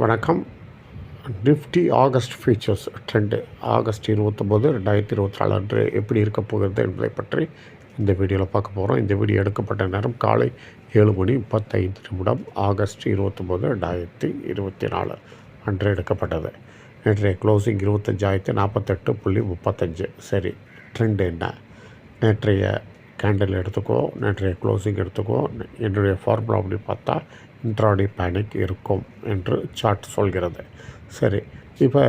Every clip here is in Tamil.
வணக்கம். Nifty August futures trend August இருபத்தொம்போது ரெண்டாயிரத்தி இருபத்தி நாலு அன்று எப்படி இருக்க போகிறது என்பதை பற்றி இந்த வீடியோவில் பார்க்க போகிறோம் இந்த வீடியோ எடுக்கப்பட்ட நேரம் காலை ஏழு மணி முப்பத்தைந்து நிமிடம் ஆகஸ்ட் இருபத்தொம்போது ரெண்டாயிரத்தி இருபத்தி நாலு அன்று எடுக்கப்பட்டது. நேற்றைய க்ளோசிங் இருபத்தஞ்சாயிரத்தி நாற்பத்தெட்டு புள்ளி முப்பத்தஞ்சு. சரி ட்ரெண்டு என்ன? நேற்றைய கேண்டில் எடுத்துக்கோ நேற்றைய க்ளோசிங் எடுத்துக்கோ என்னுடைய ஃபார்முலா அப்படி பார்த்தா இன்ட்ராடி பேனிக் இருக்கும் என்று சார்ட் சொல்கிறது. சரி இப்போ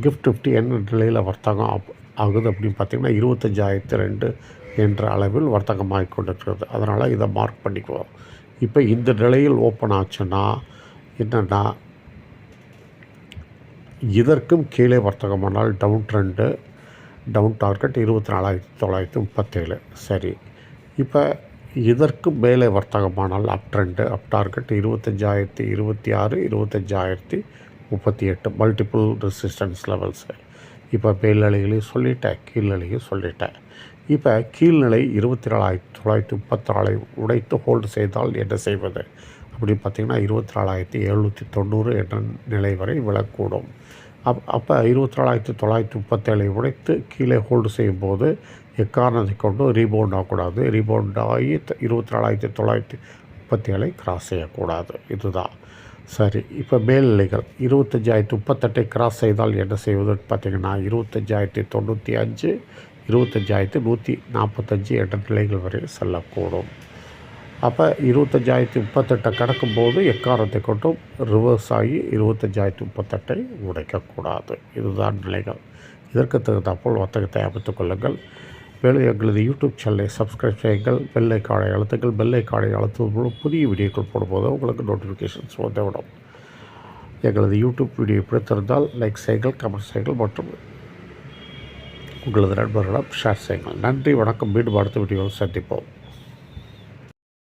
கிஃப்ட் ஃபிஃப்டி என்ன நிலையில் வர்த்தகம் ஆப்- ஆகுது அப்படின்னு பார்த்தீங்கன்னா இருபத்தஞ்சாயிரத்தி ரெண்டு என்ற அளவில் வர்த்தகமாகி கொண்டிருக்கிறது. அதனால் இதை மார்க் பண்ணிக்குவோம் இப்போ இந்த நிலையில் ஓப்பன் ஆச்சுன்னா என்னென்னா இதற்கும் கீழே வர்த்தகமானால் டவுன் ட்ரெண்டு டவுன் டார்கெட் இருபத்தி நாலாயிரத்தி தொள்ளாயிரத்தி முப்பத்தேழு. சரி. இப்போ இதற்கு மேலே வர்த்தகமானால் அப் ட்ரெண்டு அப் டார்கெட் இருபத்தஞ்சாயிரத்தி இருபத்தி ஆறு இருபத்தஞ்சாயிரத்தி முப்பத்தி எட்டு. Multiple resistance levels. இப்போ மேல்நிலைகளையும் சொல்லிட்டேன் கீழ்நிலையும் சொல்லிட்டேன். இப்போ கீழ்நிலை இருபத்தி நாலாயிரத்தி தொள்ளாயிரத்தி முப்பத்தி நாலை உடைத்து ஹோல்டு செய்தால் என்ன செய்வது? அப்படின்னு பார்த்தீங்கன்னா இருபத்தி நாலாயிரத்தி எழுநூற்றி தொண்ணூறு என்ற நிலை வரை விழக்கூடும். அப் அப்போ இருபத்தி நாலாயிரத்தி தொள்ளாயிரத்தி முப்பத்தேழை உடைத்து கீழே ஹோல்டு செய்யும்போது எக்காரணத்தை கொண்டு ரீபவுண்ட் ஆகக்கூடாது. ரீபவுண்ட் ஆகி இருபத்தி நாலாயிரத்தி தொள்ளாயிரத்தி முப்பத்தி ஏழை கிராஸ் செய்யக்கூடாது. இதுதான். சரி இப்போ மேல்நிலைகள். இருபத்தஞ்சாயிரத்தி முப்பத்தெட்டை கிராஸ் செய்தால் என்ன செய்வதுன்னு பார்த்தீங்கன்னா இருபத்தஞ்சாயிரத்தி தொண்ணூற்றி அஞ்சு இருபத்தஞ்சாயிரத்தி நூற்றி நாற்பத்தஞ்சு என்ற நிலைகள் வரை செல்லக்கூடும். அப்போ இருபத்தஞ்சாயிரத்தி முப்பத்தெட்டை கடக்கும்போது எக்காரத்தை கொண்டும் ரிவர்ஸ் ஆகி இருபத்தஞ்சாயிரத்தி முப்பத்தெட்டை உடைக்கக்கூடாது. இதுதான் நிலைகள். இதற்கு தகுந்தாற்போல் வர்த்தகத்தை அமைத்துக் கொள்ளுங்கள். மேலும் எங்களது யூடியூப் சேனலை சப்ஸ்கிரைப் செய்யுங்கள். வெள்ளை காடை அழுத்துங்கள். வெள்ளை காடை அழுத்துவது மூலம் புதிய வீடியோக்கள் போடும்போது உங்களுக்கு நோட்டிஃபிகேஷன்ஸ் வந்துவிடும். எங்களது யூடியூப் வீடியோ பிடித்திருந்தால் லைக் செய்யுங்கள் கமெண்ட் செய்யுங்கள் மற்றும் உங்களது நண்பர்களிடம் ஷேர் செய்யுங்கள். நன்றி வணக்கம். மீண்டும் அடுத்த வீடியோவில் சந்திப்போம்.